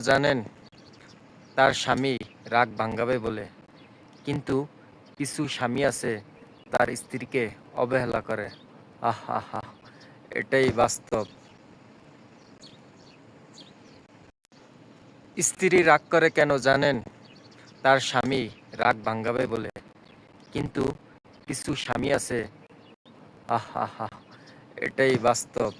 জানেন, তার স্বামী রাগ ভাঙ্গাবে বলে। কিন্তু কিছু স্বামী আছে, তার স্ত্রীকে অবহেলা করে। আহ আহা এটাই বাস্তব। স্ত্রী রাগ করে কেন জানেন? তার স্বামী রাগ ভাঙ্গাবে বলে। কিন্তু কিছু স্বামী আছে। আহ আহা এটাই বাস্তব।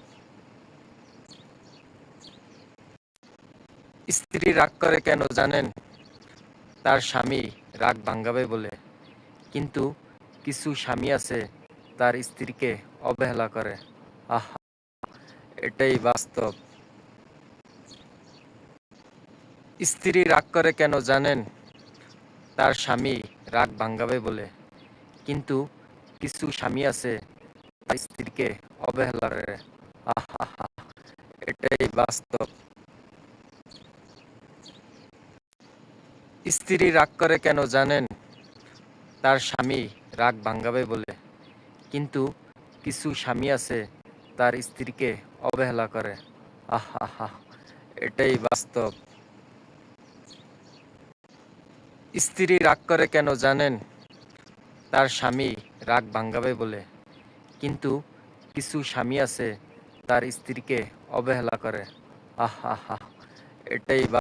স্ত্রী রাগ করে কেন জানেন? তার স্বামী রাগ ভাঙ্গাবে বলে। কিন্তু কিছু স্বামী আছে, তার স্ত্রীকে অবহেলা করে। আহ, এটাই বাস্তব। স্ত্রী রাগ করে কেন জানেন? তার স্বামী রাগ ভাঙ্গাবে বলে। কিন্তু কিছু স্বামী আছে, তার স্ত্রীকে অবহেলা করে। আহ, এটাই বাস্তব। স্ত্রী রাগ করে কেন জানেন? তার স্বামী রাগ ভাঙ্গাবে বলে। কিন্তু কিছু স্বামী আছে, তার স্ত্রীকে অবহেলা করে। আহ এটাই বাস্তব। স্ত্রী রাগ করে কেন জানেন? তার স্বামী রাগ ভাঙ্গাবে বলে। কিন্তু কিছু স্বামী আছে, তার স্ত্রীকে অবহেলা করে। আহ আহা এটাই